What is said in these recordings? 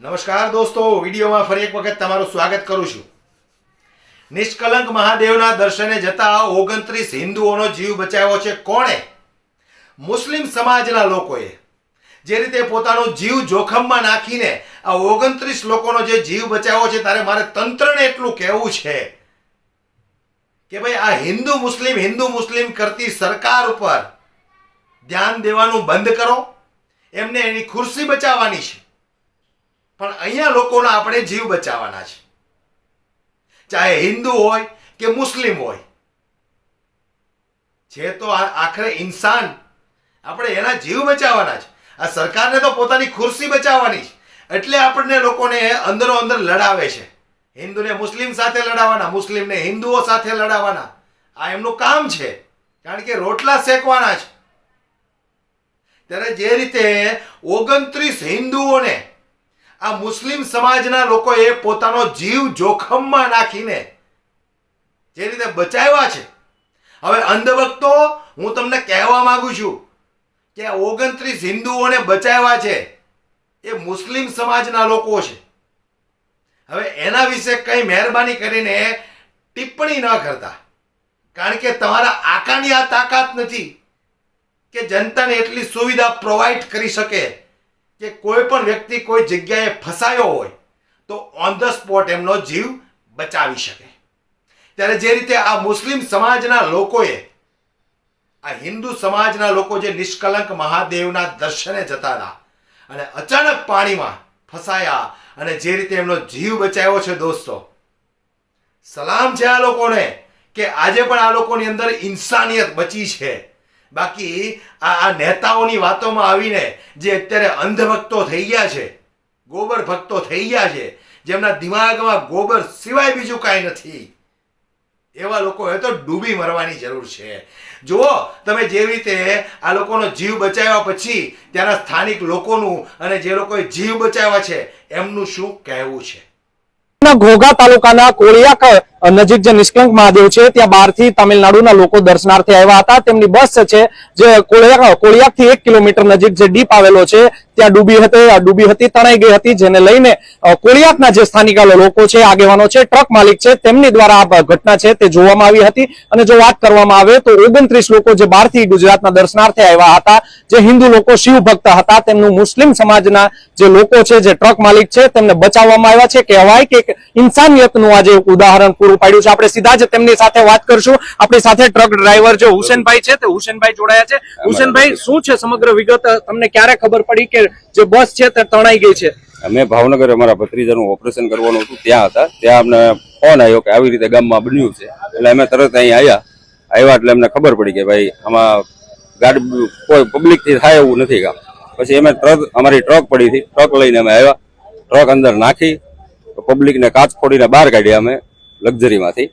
નમસ્કાર દોસ્તો, વિડીયોમાં ફરી એક વખત તમારું સ્વાગત કરું છું. નિષ્કલંક મહાદેવના દર્શને જતા ઓગણત્રીસ હિન્દુઓનો જીવ બચાવ્યો છે કોણે? મુસ્લિમ સમાજના લોકોએ. જે રીતે પોતાનો જીવ જોખમમાં નાખીને આ ઓગણત્રીસ લોકોનો જે જીવ બચાવ્યો છે ત્યારે મારે તંત્રને એટલું કહેવું છે કે ભાઈ, આ હિન્દુ મુસ્લિમ હિન્દુ મુસ્લિમ કરતી સરકાર ઉપર ધ્યાન દેવાનું બંધ કરો. એમને એની ખુરશી બચાવવાની છે. પણ અહીંયા લોકોના આપણે જીવ બચાવવાના છે. ચાહે હિન્દુ હોય કે મુસ્લિમ હોય. છે તો આખરે ઇન્સાન આપણે એના જીવ બચાવવાના છે. આ સરકારને તો પોતાની ખુરશી બચાવવાની છે. એટલે આપણને લોકોને અંદરો અંદર લડાવે છે. હિન્દુને મુસ્લિમ સાથે લડાવવાના, મુસ્લિમને હિન્દુઓ સાથે લડાવવાના. આ એમનું કામ છે. કારણ કે રોટલા શેકવાના છે. ત્યારે જે રીતે ઓગણત્રીસ હિન્દુઓને આ મુસ્લિમ સમાજના લોકોએ પોતાનો જીવ જોખમમાં નાખીને જે રીતે બચાવ્યા છે. હવે અંધભક્તો, હું તમને કહેવા માંગુ છું કે ઓગણત્રીસ હિન્દુઓને બચાવ્યા છે એ મુસ્લિમ સમાજના લોકો છે. હવે એના વિશે કંઈ મહેરબાની કરીને ટિપ્પણી ન કરતા. કારણ કે તમારા આકાની આ તાકાત નથી કે જનતાને એટલી સુવિધા પ્રોવાઈડ કરી શકે. કે કોઈ પણ વ્યક્તિ કોઈ જગ્યાએ ફસાયો હોય, તો ઓન ધ સ્પોટ એમનો જીવ બચાવી શકે. ત્યારે જે રીતે આ મુસ્લિમ સમાજના લોકોએ, આ હિન્દુ સમાજના લોકો જે નિષ્કલંક મહાદેવના દર્શને જતા હતા, અને અચાનક પાણીમાં ફસાયા, અને જે રીતે એમનો જીવ બચાવ્યો છે દોસ્તો, સલામ છે આ લોકોને કે આજે પણ આ લોકોની અંદર ઇન્સાનિયત બચી છે. બાકી આ નેતાઓની વાતોમાં આવીને જે અત્યારે અંધભક્તો થઈ ગયા છે ગોબર ભક્તો થઈ ગયા છે જેમના દિમાગમાં ગોબર સિવાય બીજું કાંઈ નથી એવા એ તો ડૂબી મરવાની જરૂર છે. જુઓ તમે જે રીતે આ લોકોનો જીવ બચાવ્યા પછી ત્યાંના સ્થાનિક લોકોનું અને જે લોકોએ જીવ બચાવ્યા છે એમનું શું કહેવું છે? ઘોઘા તાલુકાના કોળિયાક અ, નજીક જે નિષ્કલંક મહાદેવ છે, ત્યાં બહારથી તમિલનાડુના લોકો દર્શનાર્થે આવ્યા હતા. તેમની બસ છે જે કોળિયાક કોળિયાકથી એક કિલોમીટર નજીક જે ડીપ આવેલો છે, ત્યાં ડૂબી હતી ડૂબી હતી, તણાઈ ગઈ હતી, જેને લઈને કોળિયાકના જે સ્થાનિક લોકો છે, આગેવાનો છે, ટ્રક માલિક છે, તેમની દ્વારા આ ઘટના છે તે જોવામાં આવી હતી. અને જો વાત કરવામાં આવે તો ઓગણત્રીસ લોકો જે બહારથી ગુજરાતના દર્શનાર્થે આવ્યા હતા, જે હિન્દુ લોકો શિવ ભક્ત હતા, તેમનું મુસ્લિમ સમાજના જે લોકો છે, જે ટ્રક માલિક છે, તેમને બચાવવામાં આવ્યા છે. કહેવાય કે ઇન્સાનિયતનું આજે એક ઉદાહરણ પૂરું પાડ્યું છે. આપણે સીધા જ તેમની સાથે વાત કરશું. આપણી સાથે ટ્રક ડ્રાઈવર જે હુસેનભાઈ છે તે હુસેનભાઈ જોડાયા છે. હુસેનભાઈ શું છે સમગ્ર વિગત? તમને ક્યારે ખબર પડી કે જે બસ છે તે તણાઈ ગઈ છે? અમે ભાવનગર અમારા ભત્રીજાનું ઓપરેશન કરવાનું હતું. ત્યાં હતા. ત્યાં અમને ફોન આવ્યો કે આવી રીતે ગામમાં બન્યું છે. એટલે અમે તરત અહીં આવ્યા આવ્યા એટલે અમને ખબર પડી કે ભાઈ આમાં ગાડી કોઈ પબ્લિકથી થાય એવું નથી કામ પછી અમે ટ્રક અમારી ટ્રક પડી હતી. ટ્રક લઈને અમે આવ્યા ટ્રક અંદર નાખી. પબ્લિકને કાચ ફોડીને બહાર કાઢ્યા અમે. લક્ઝરીમાંથી.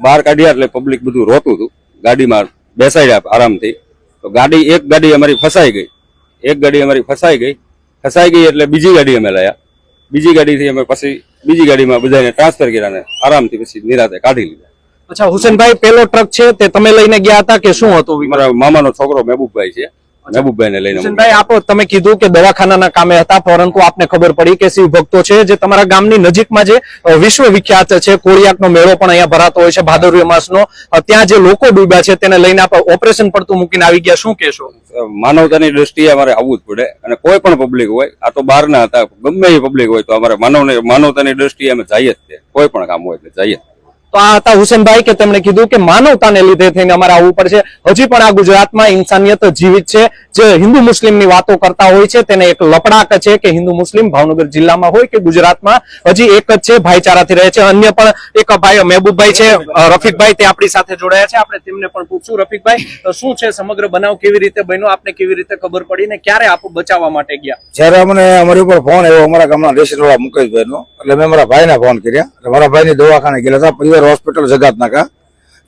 બહાર કાઢ્યા એટલે પબ્લિક બધું રોતું હતું. ગાડીમાં બેસાડ્યા આરામથી. તો ગાડી એક ગાડી અમારી ફસાઈ ગઈ. એક ગાડી અમારી ફસાઈ ગઈ. ફસાઈ ગઈ એટલે બીજી ગાડી અમે લાયા. બીજી ગાડીથી અમે પછી બીજી ગાડીમાં બધાને ટ્રાન્સફર કર્યા ને આરામથી પછી નિરાતે કાઢી લીધા. અચ્છા હુસેનભાઈ પેલો ટ્રક છે તે તમે લઈને ગયા હતા કે શું હતું? મારા મામાનો છોકરો મહેબૂબભાઈ છે. મહેબૂબભાઈને લઈને અમે હુસેનભાઈ તમે કીધું કે દવાખાનાના કામે હતા પરંતુ આપને ખબર પડી કે શિવ ભક્તો છે જે તમારા ગામની નજીકમાં જે વિશ્વ વિખ્યાત છે કોળિયાકનો મેળો પણ અહીંયા ભરાતો હોય છે ભાદરવી માસનો ત્યાં જે લોકો ડૂબ્યા છે તેને લઈને આપ ઓપરેશન પડતું મૂકીને આવી ગયા શું કહેશો માનવતાની દ્રષ્ટિએ અમારે આવવું જ પડે અને કોઈ પણ પબ્લિક હોય આ તો બહારના હતા ગમે એ પબ્લિક હોય તો અમારે માનવ માનવતાની દ્રષ્ટિએ અમે જઈએ જ તે કોઈ પણ કામ હોય એટલે જઈએ જ. તો આ હતા હુસેનભાઈ કે તેમણે કીધું કે માનવતાને લીધે થઈને અમારે આવવું પડશે. હજી પણ આ ગુજરાતમાં ઇન્સાનિયત જીવિત છે. જે હિન્દુ મુસ્લિમની વાતો કરતા હોય છે, તેને એક લપડાક છે કે હિન્દુ મુસ્લિમ ભાવનગર જિલ્લામાં હોય કે ગુજરાતમાં. હજી એક જ છે, ભાઈચારાથી રહે છે. અન્ય પણ એક ભાઈ મહેબૂબભાઈ છે રફીકભાઈ, તે આપણી સાથે જોડાયા છે. આપણે તેમને પણ પૂછશું, રફીકભાઈ શું છે સમગ્ર બનાવ? કેવી રીતે બન્યો? આપને કેવી રીતે ખબર પડી ને ક્યારે આપ બચાવવા માટે ગયા? જ્યારે અમને અમારી ઉપર ફોન આવ્યો, અમારા ગામના દેશવાળા મુકેશભાઈ નો એટલે મેં મારા ભાઈને ફોન કર્યા. મારા ભાઈની દવાખાને ગયેલા હતા, પરિવાર હોસ્પિટલ જગાત નાકા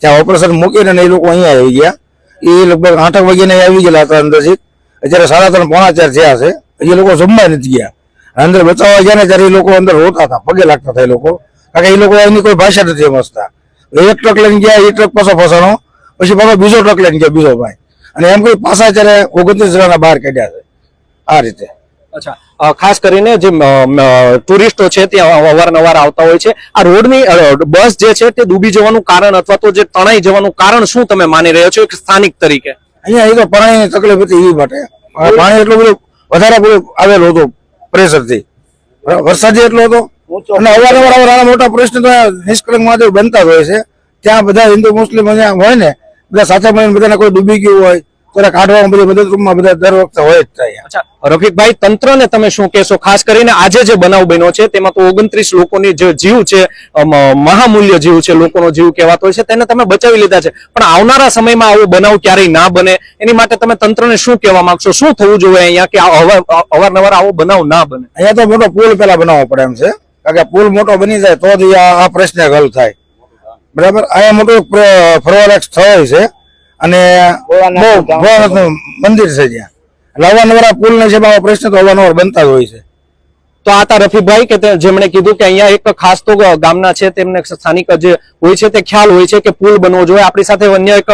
ત્યાં ઓપરેશન મૂકીને એ લોકો અહીંયા આવી ગયા. એ લગભગ આઠક વાગ્યાને આવી ગયેલા હતા અંદરથી અત્યારે સાડા ત્રણ, પોણા ચાર થયા છે. એ લોકો જમવા નથી ગયા. અંદર બચાવવા ગયા ને ત્યારે એ લોકો અંદર રોતા હતા. પગે લાગતા હતા એ લોકો. કારણ કે એ લોકો એની કોઈ ભાષા નથી સમજતા. એક ટ્રક લઈને ગયા, એ ટ્રક પાછો ફસાણો. પછી પાછો બીજો ટ્રક લઈને ગયા, બીજો ભાઈ. અને એમ કોઈ પાછા અત્યારે ઓગણત્રીસ જણાના બહાર કાઢ્યા છે. આ રીતે. અચ્છા. ખાસ કરીને જે ટુરિસ્ટો છે ત્યાં અવારનવાર આવતા હોય છે. આ રોડની બસ જે છે તે ડૂબી જવાનું કારણ અથવા તો જે તણાઈ જવાનું કારણ શું તમે માની રહ્યો છો એક સ્થાનિક તરીકે? અહીંયા એ તો પાણીની તકલીફ હતી એ માટે. પાણી એટલું બધું વધારે બધું આવેલું હતું પ્રેશરથી? વરસાદ એટલો હતો. અને અવારનવાર આવા મોટા પ્રશ્ન તો નિષ્કલંક માટે બનતા જ હોય છે. ત્યાં બધા હિન્દુ મુસ્લિમ અહીંયા હોય ને બધા સાથે મળીને બધાને કોઈ ડૂબી ગયું હોય એને કાઢવામાં બધી મદદરૂપમાં બધા દર વખતે હોય જ થાય રફીકભાઈ તંત્રને તમે શું કહેશો? ખાસ કરીને આજે જે બનાવ બન્યો છે તેમાં તો ઓગણત્રીસ લોકોની જે જીવ છે મહામૂલ્ય જીવ છે લોકોનો જીવ કહેવાતો છે તેને તમે બચાવી લીધા છે. પણ આવનારા સમયમાં આવો બનાવ ક્યારેય ના બને. એની માટે તમે તંત્રને શું કહેવા માંગશો? શું થવું જોઈએ અહીંયા કે અવાર- અવારનવાર આવો બનાવ ના બને? અહીંયા તો મોટો પુલ પેલા બનાવવો પડે એમ છે. કારણ કે પુલ મોટો બની જાય તો જ આ પ્રશ્ન હલ થાય. બરાબર? અહીંયા મોટું ફરવાલાયક સ્થળ છે. અને બહુ ભોળાનાથનું મંદિર છે જ્યાં એટલે અવારનવાર આ પુલ ને છે પ્રશ્ન તો અવારનવાર બનતા જ હોય છે. તો આ હતા રફીભાઈ કે જેમણે કીધું કે અહીંયા એક ખાસ તો ગામના છે, તેમને સ્થાનિક જે હોય છે તે ખ્યાલ હોય છે કે પુલ બનવો જોઈએ. આપણી સાથે અન્ય એક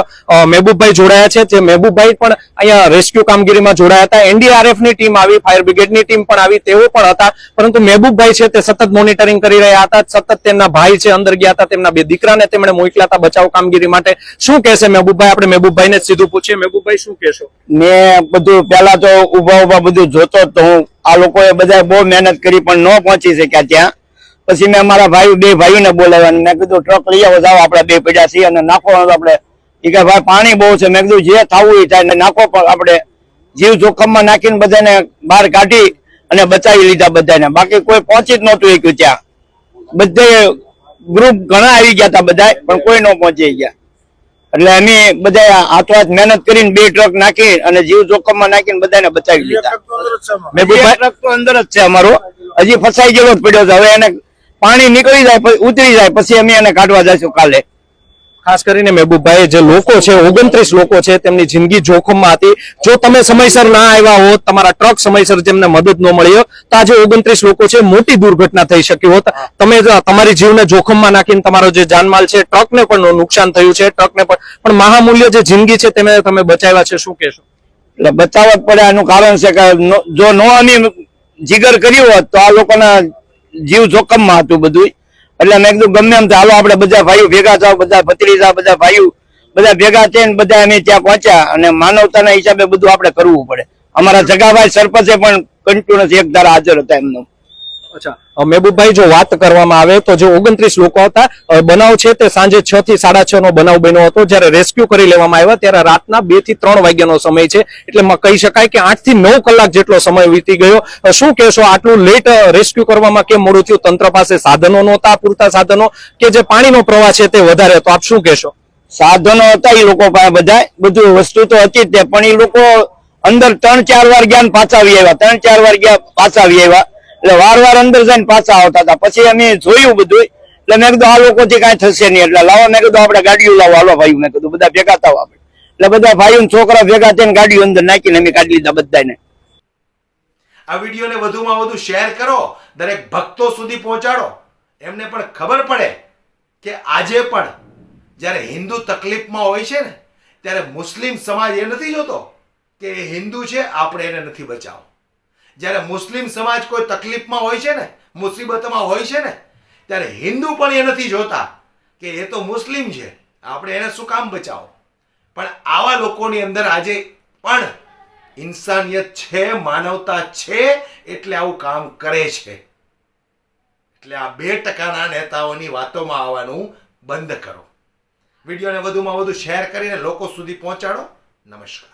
મહેબૂબભાઈ જોડાયા છે, જે મહેબૂબભાઈ પણ અહીંયા રેસ્ક્યુ કામગીરીમાં જોડાયા હતા. એનડીઆરએફની ટીમ આવી, ફાયર બ્રિગેડની ટીમ પણ આવી, તેઓ પણ હતા. પરંતુ મહેબૂબભાઈ છે તે સતત મોનિટરિંગ કરી રહ્યા હતા, સતત તેમના ભાઈ છે, અંદર ગયા હતા, તેમના બે દીકરાને તેમણે મોકલ્યા હતા બચાવ કામગીરી માટે. શું કહેશે મહેબૂબભાઈ? આપણે મહેબૂબભાઈને સીધું પૂછીએ. મહેબૂબભાઈ, શું કહેશો? મેં બધું પેલા તો ઊભા ઊભા બધું જોતો હતો હું આ લોકોએ બધા બહુ મહેનત કરી પણ ન પહોંચી શક્યા ત્યાં. પછી મેં મારા ભાઈ, બે ભાઈઓને બોલાવ્યા મેં કીધું, ટ્રક લઈ આવો, જાઓ, આપણે બે પડ્યા છીએ અને નાખો. આપણે એ કે, ભાઈ, પાણી બહુ છે. મેં કીધું, જે થવું એ થાય નાખો, પણ આપણે જીવ જોખમમાં નાખીને બધાને બહાર કાઢી અને બચાવી લીધા બધાને. બાકી કોઈ પહોંચી જ નહોતું શક્યું ત્યાં. બધે ગ્રુપ ઘણા આવી ગયા હતા બધા પણ કોઈ ન પહોંચી ગયા એટલે અમે બધા હાથો હાથ મહેનત કરીને બે ટ્રક નાખી અને જીવ જોખમમાં નાખીને બધાને બચાવી લીધા. મહેબૂબભાઈ ટ્રક તો અંદર જ છે અમારો. હજી ફસાઈ ગયેલો જ પડ્યો છે. હવે એને પાણી નીકળી જાય ઉતરી જાય પછી અમે એને કાઢવા જઈશું કાલે. ખાસ કરીને મહેબૂબભાઈ જે લોકો છે, ઓગણત્રીસ લોકો છે, તેમની જિંદગી જોખમમાં હતી. જો તમે સમયસર ના આવ્યા હોત, તમારા ટ્રક સમયસર જેમને મદદ ન મળી તો આજે ઓગણત્રીસ લોકો છે, મોટી દુર્ઘટના થઈ શકી હોત. તમે તમારી જીવને જોખમમાં નાખીને તમારો જે જાનમાલ છે, ટ્રકને પણ નુકસાન થયું છે, ટ્રકને પણ મહામૂલ્ય જે જિંદગી છે, તેને તમે બચાવ્યા છે, શું કહેશો? એટલે બચાવવા પડે, આનું કારણ છે કે જો નો જીગર કર્યું હોત, તો આ લોકોના જીવ જોખમમાં હતું બધું એટલે મેં કીધું ગમે એમ ચાલો આપણે બધા ભાઈઓ ભેગા થાવ, બધા ભત્રીજા, બધા ભાઈઓ, બધા ભેગા થઈને બધા અમે ત્યાં પહોંચ્યા અને માનવતાના હિસાબે બધું આપણે કરવું પડે. અમારા જગાભાઈ સરપંચે પણ કન્ટિન્યુઅસ એક ધારા હાજર હતા એમનો. અચ્છા. મહેબૂબભાઈ જો વાત કરવામાં આવે તો જે ઓગણત્રીસ લોકો હતા બનાવ છે તે સાંજે છ થી સાડા છ નો બનાવ બન્યો હતો. જ્યારે રેસ્ક્યુ કરી લેવામાં આવ્યા ત્યારે રાતના બેથી ત્રણ વાગ્યાનો સમય છે. એટલે મ- કહી શકાય કે આઠથી નવ કલાક જેટલો સમય વીતી ગયો. શું કહેશો આટલું લેટ રેસ્ક્યુ કરવામાં કેમ મોડું થયું? તંત્ર પાસે સાધનો નહોતા પૂરતા સાધનો કે જે પાણીનો પ્રવાહ છે તે વધારે હતો? આપ શું કહેશો? સાધનો હતા એ લોકો પાસે બધા બધું વસ્તુ તો હતી જ તે પણ એ લોકો અંદર ત્રણ ચાર વાર ગયા પાછા આવી આવ્યા. ત્રણ ચાર વાર ગયા પાછા આવી આવ્યા. એટલે વાર વાર અંદર જઈને પાછા આવતા હતા. પછી અમે જોયું બધું એટલે મેં કીધું, આ લોકોથી કાંઈ થશે નહીં. એટલે લાવો, મેં કીધું, આપણે ગાડીઓ લાવો. હાલો ભાઈ, મેં કીધું, બધા ભેગા થાવ આપણે. એટલે બધા ભાઈઓ છોકરા ભેગા થઈને ગાડીઓ અંદર નાખીને અમે કાઢી લીધા બધાને આ વિડીયોને વધુમાં વધુ શેર કરો. દરેક ભક્તો સુધી પહોંચાડો. એમને પણ ખબર પડે કે આજે પણ જ્યારે હિન્દુ તકલીફમાં હોય છે ને, ત્યારે મુસ્લિમ સમાજ એ નથી જોતો કે હિન્દુ છે, આપણે એને નથી બચાવો જ્યારે મુસ્લિમ સમાજ કોઈ તકલીફમાં હોય છે ને, મુસીબતમાં હોય છે ને, ત્યારે હિન્દુ પણ એ નથી જોતા કે એ તો મુસ્લિમ છે. આપણે એને શું કામ બચાવો? પણ આવા લોકોની અંદર આજે પણ ઇન્સાનિયત છે, માનવતા છે, એટલે આવું કામ કરે છે. એટલે આ બે ટકાના નેતાઓની વાતોમાં આવવાનું બંધ કરો. વિડીયોને વધુમાં વધુ શેર કરીને લોકો સુધી પહોંચાડો. નમસ્કાર.